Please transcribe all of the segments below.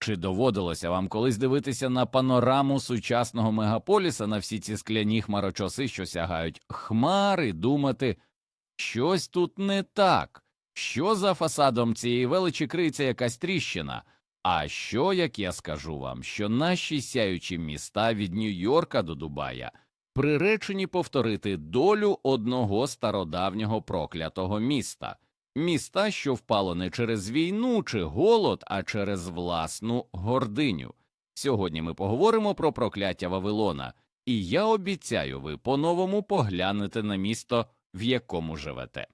Чи доводилося вам колись дивитися на панораму сучасного мегаполіса на всі ці скляні хмарочоси, що сягають хмари, думати, щось тут не так, що за фасадом цієї величі криється якась тріщина? А що, як я скажу вам, що наші сяючі міста від Нью-Йорка до Дубая приречені повторити долю одного стародавнього проклятого міста, міста, що впало не через війну чи голод, а через власну гординю. Сьогодні ми поговоримо про прокляття Вавилона, і я обіцяю, ви по-новому поглянете на місто, в якому живете.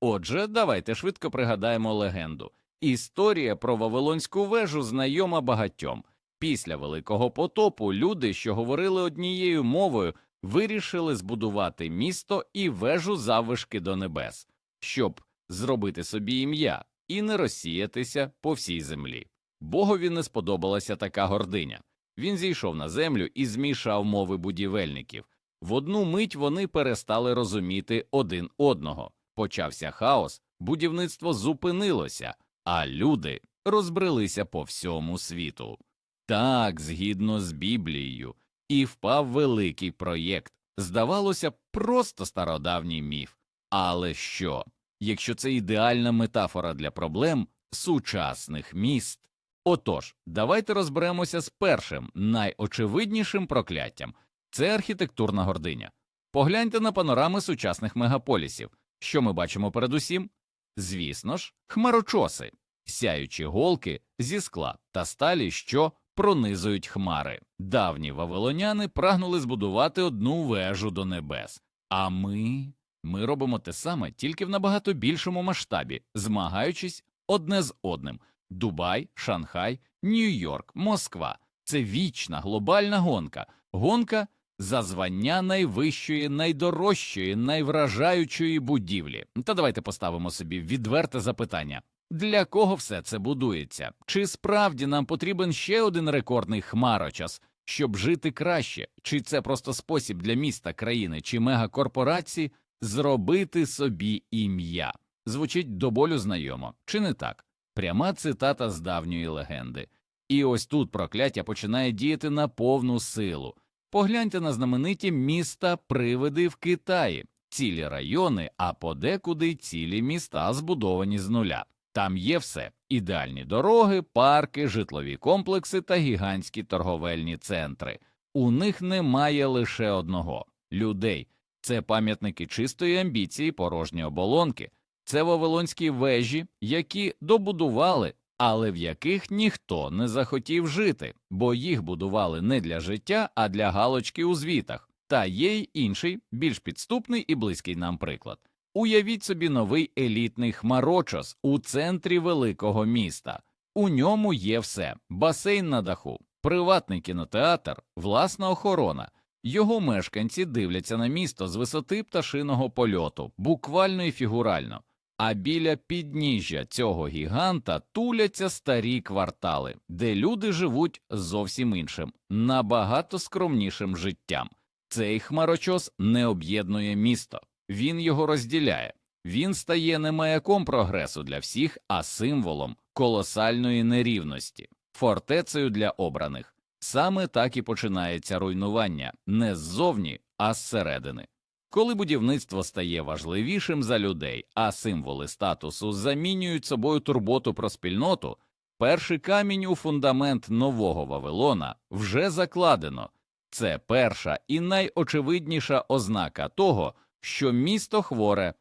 Отже, давайте швидко пригадаємо легенду. Історія про Вавилонську вежу знайома багатьом. Після Великого потопу люди, що говорили однією мовою, вирішили збудувати місто і вежу заввишки до небес, щоб зробити собі ім'я і не розсіятися по всій землі. Богові не сподобалася така гординя. Він зійшов на землю і змішав мови будівельників. В одну мить вони перестали розуміти один одного. Почався хаос, будівництво зупинилося, а люди розбрелися по всьому світу. Так, згідно з Біблією, і впав великий проєкт. Здавалося, просто стародавній міф. Але що, якщо це ідеальна метафора для проблем сучасних міст? Отож, давайте розберемося з першим, найочевиднішим прокляттям це архітектурна гординя. Погляньте на панорами сучасних мегаполісів. Що ми бачимо передусім? Звісно ж, хмарочоси, сяючі голки зі скла та сталі, що пронизують хмари. Давні вавилоняни прагнули збудувати одну вежу до небес. А ми, ми робимо те саме тільки в набагато більшому масштабі, змагаючись одне з одним. Дубай, Шанхай, Нью-Йорк, Москва це вічна глобальна гонка, гонка за звання найвищої, найдорожчої, найвражаючої будівлі. Та давайте поставимо собі відверте запитання. Для кого все це будується? Чи справді нам потрібен ще один рекордний хмарочос, щоб жити краще? Чи це просто спосіб для міста, країни чи мегакорпорації зробити собі ім'я? Звучить до болю знайомо, чи не так? Пряма цитата з давньої легенди. І ось тут прокляття починає діяти на повну силу. Погляньте на знамениті міста привиди в Китаї, цілі райони, а подекуди цілі міста збудовані з нуля. Там є все ідеальні дороги, парки, житлові комплекси та гігантські торговельні центри. У них немає лише одного людей. Це пам'ятники чистої амбіції, порожні оболонки, це вавилонські вежі, які добудували, але в яких ніхто не захотів жити, бо їх будували не для життя, а для галочки у звітах. Та є й інший, більш підступний і близький нам приклад. Уявіть собі новий елітний хмарочос у центрі великого міста. У ньому є все: басейн на даху, приватний кінотеатр, власна охорона. Його мешканці дивляться на місто з висоти пташиного польоту, буквально і фігурально. А біля підніжжя цього гіганта туляться старі квартали, де люди живуть зовсім іншим, набагато скромнішим життям. Цей хмарочос не об'єднує місто, він його розділяє. Він стає не маяком прогресу для всіх, а символом колосальної нерівності, фортецею для обраних. Саме так і починається руйнування не ззовні, а зсередини. Коли будівництво стає важливішим за людей, а символи статусу замінюють собою турботу про спільноту, перший камінь у фундамент нового Вавилона вже закладено. Це перша і найочевидніша ознака того, що місто хворе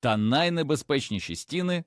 та найнебезпечніші стіни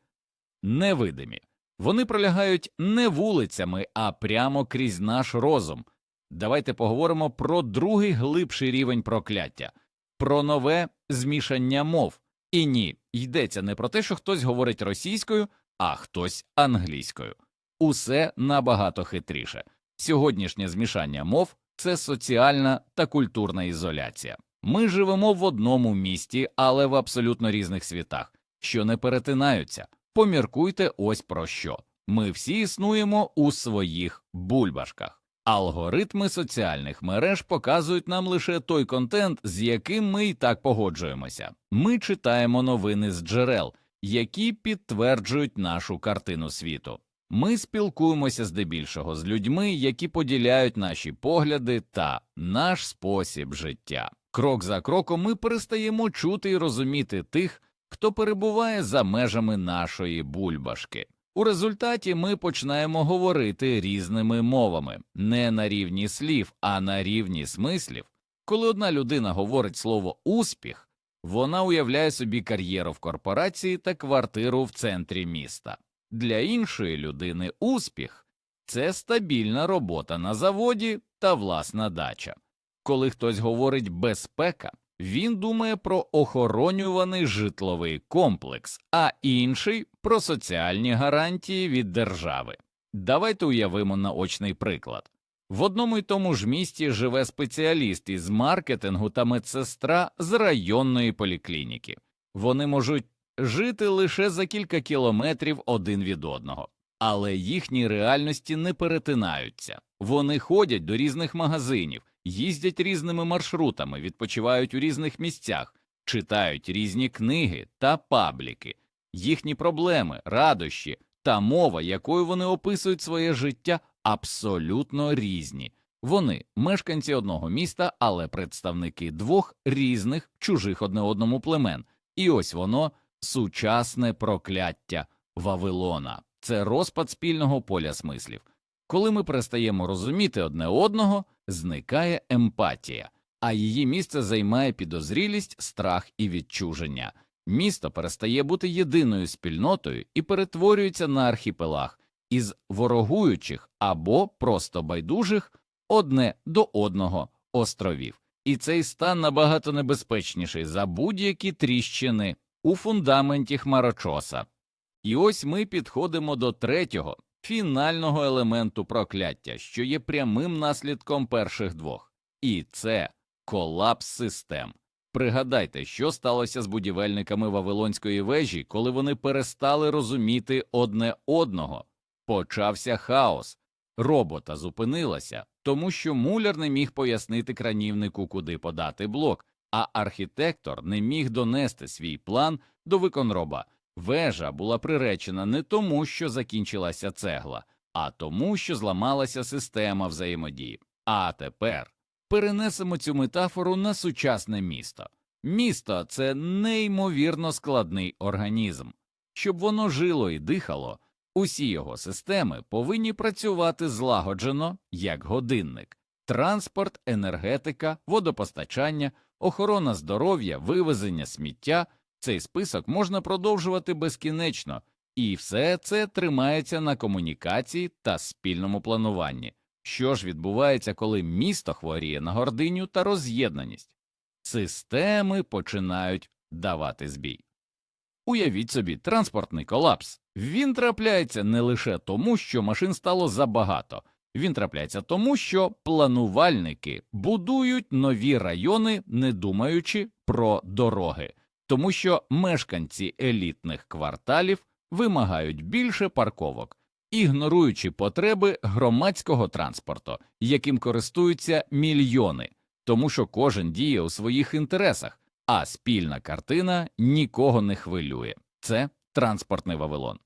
невидимі. Вони пролягають не вулицями, а прямо крізь наш розум. Давайте поговоримо про другий глибший рівень прокляття, про нове змішання мов. І ні, йдеться не про те, що хтось говорить російською, а хтось англійською. Усе набагато хитріше. Сьогоднішнє змішання мов це соціальна та культурна ізоляція. Ми живемо в одному місті, але в абсолютно різних світах, що не перетинаються. Поміркуйте ось про що. Ми всі існуємо у своїх бульбашках. Алгоритми соціальних мереж показують нам лише той контент, з яким ми і так погоджуємося. Ми читаємо новини з джерел, які підтверджують нашу картину світу. Ми спілкуємося здебільшого з людьми, які поділяють наші погляди та наш спосіб життя. Крок за кроком ми перестаємо чути і розуміти тих, хто перебуває за межами нашої бульбашки. У результаті ми починаємо говорити різними мовами, не на рівні слів, а на рівні смислів. Коли одна людина говорить слово успіх, вона уявляє собі кар'єру в корпорації та квартиру в центрі міста. Для іншої людини успіх це стабільна робота на заводі та власна дача. Коли хтось говорить безпека, він думає про охоронюваний житловий комплекс, а інший про соціальні гарантії від держави. Давайте уявимо наочний приклад. В одному й тому ж місті живе спеціаліст із маркетингу та медсестра з районної поліклініки. Вони можуть жити лише за кілька кілометрів один від одного, але їхні реальності не перетинаються. Вони ходять до різних магазинів, їздять різними маршрутами, відпочивають у різних місцях, читають різні книги та пабліки. Їхні проблеми, радощі та мова, якою вони описують своє життя, абсолютно різні. Вони мешканці одного міста, але представники двох різних чужих одне одному племен. І ось воно сучасне прокляття Вавилона. Це розпад спільного поля смислів. Коли ми перестаємо розуміти одне одного, зникає емпатія, а її місце займає підозрілість, страх і відчуження. Місто перестає бути єдиною спільнотою і перетворюється на архіпелаг із ворогуючих або просто байдужих одне до одного островів. І цей стан набагато небезпечніший за будь-які тріщини у фундаменті хмарочоса. І ось ми підходимо до третього, фінального елементу прокляття, що є прямим наслідком перших двох, і це колапс систем. Пригадайте, що сталося з будівельниками Вавилонської вежі, коли вони перестали розуміти одне одного. Почався хаос. Робота зупинилася, тому що муляр не міг пояснити кранівнику, куди подати блок, а архітектор не міг донести свій план до виконроба. Вежа була приречена не тому, що закінчилася цегла, а тому, що зламалася система взаємодії. А тепер перенесемо цю метафору на сучасне місто. Місто це неймовірно складний організм. Щоб воно жило і дихало, усі його системи повинні працювати злагоджено як годинник транспорт, енергетика, водопостачання, охорона здоров'я, вивезення сміття. Цей список можна продовжувати безкінечно, і все це тримається на комунікації та спільному плануванні. Що ж відбувається, коли місто хворіє на гординю та роз'єднаність? Системи починають давати збій. Уявіть собі, транспортний колапс. Він трапляється не лише тому, що машин стало забагато, він трапляється тому, що планувальники будують нові райони, не думаючи про дороги, тому що мешканці елітних кварталів вимагають більше парковок, ігноруючи потреби громадського транспорту, яким користуються мільйони, тому що кожен діє у своїх інтересах, а спільна картина нікого не хвилює. Це транспортний Вавилон.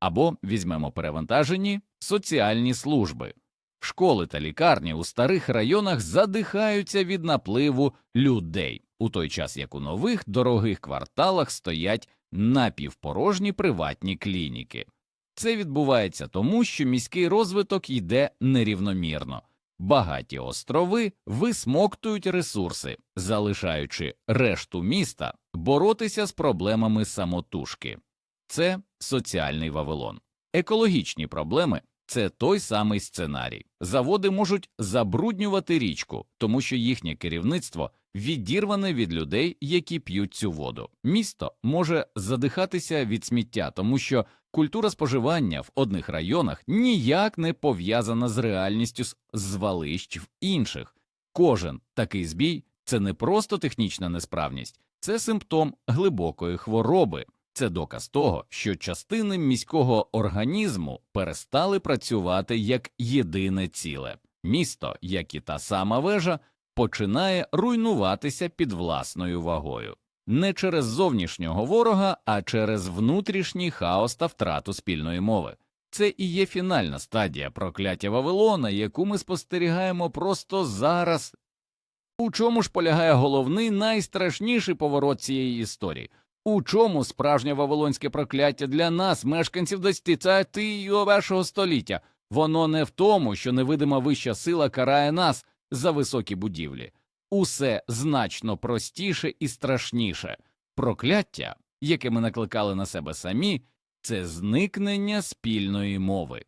Або візьмемо перевантажені соціальні служби. Школи та лікарні у старих районах задихаються від напливу людей, у той час як у нових дорогих кварталах стоять напівпорожні приватні клініки. Це відбувається тому, що міський розвиток йде нерівномірно. Багаті острови висмоктують ресурси, залишаючи решту міста боротися з проблемами самотужки. Це соціальний Вавилон. Екологічні проблеми це той самий сценарій. Заводи можуть забруднювати річку, тому що їхнє керівництво відірване від людей, які п'ють цю воду. Місто може задихатися від сміття, тому що культура споживання в одних районах ніяк не пов'язана з реальністю звалищ в інших. Кожен такий збій це не просто технічна несправність, це симптом глибокої хвороби. Це доказ того, що частини міського організму перестали працювати як єдине ціле. Місто, як і та сама вежа, починає руйнуватися під власною вагою. Не через зовнішнього ворога, а через внутрішній хаос та втрату спільної мови. Це і є фінальна стадія прокляття Вавилона, яку ми спостерігаємо просто зараз. У чому ж полягає головний найстрашніший поворот цієї історії? У чому справжнє вавилонське прокляття для нас, мешканців 21 століття? Воно не в тому, що невидима вища сила карає нас за високі будівлі. Усе значно простіше і страшніше. Прокляття, яке ми накликали на себе самі, це зникнення спільної мови.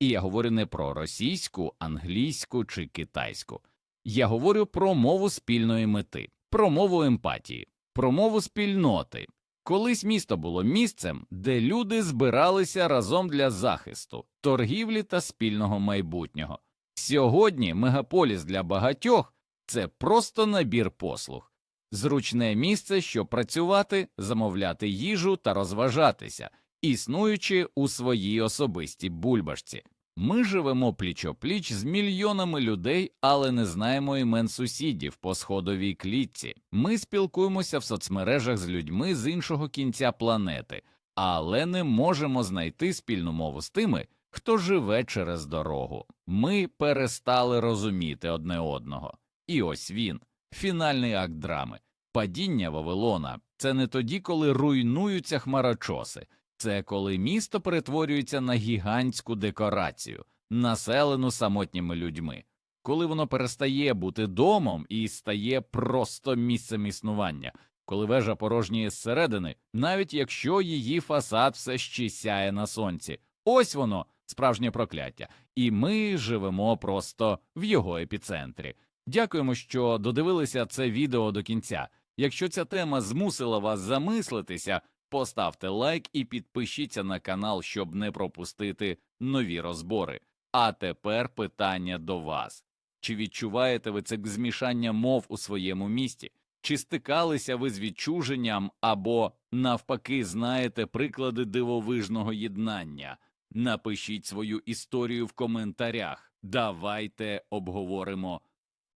І я говорю не про російську, англійську чи китайську. Я говорю про мову спільної мети, про мову емпатії, про мову спільноти. Колись місто було місцем, де люди збиралися разом для захисту, торгівлі та спільного майбутнього. Сьогодні мегаполіс для багатьох це просто набір послуг, зручне місце, щоб працювати, замовляти їжу та розважатися, існуючи у своїй особистій бульбашці. Ми живемо пліч-опліч з мільйонами людей, але не знаємо імен сусідів по сходовій клітці. Ми спілкуємося в соцмережах з людьми з іншого кінця планети, але не можемо знайти спільну мову з тими, хто живе через дорогу. Ми перестали розуміти одне одного. І ось він, фінальний акт драми. Падіння Вавилона це не тоді, коли руйнуються хмарочоси. Це коли місто перетворюється на гігантську декорацію, населену самотніми людьми, коли воно перестає бути домом і стає просто місцем існування, коли вежа порожніє зсередини, навіть якщо її фасад все ще сяє на сонці. Ось воно, справжнє прокляття, і ми живемо просто в його епіцентрі. Дякуємо, що додивилися це відео до кінця. Якщо ця тема змусила вас замислитися, Поставте лайк і підпишіться на канал, щоб не пропустити нові розбори. А тепер питання до вас: чи відчуваєте ви це змішання мов у своєму місті? Чи стикалися ви з відчуженням або, навпаки, знаєте приклади дивовижного єднання? Напишіть свою історію в коментарях. Давайте обговоримо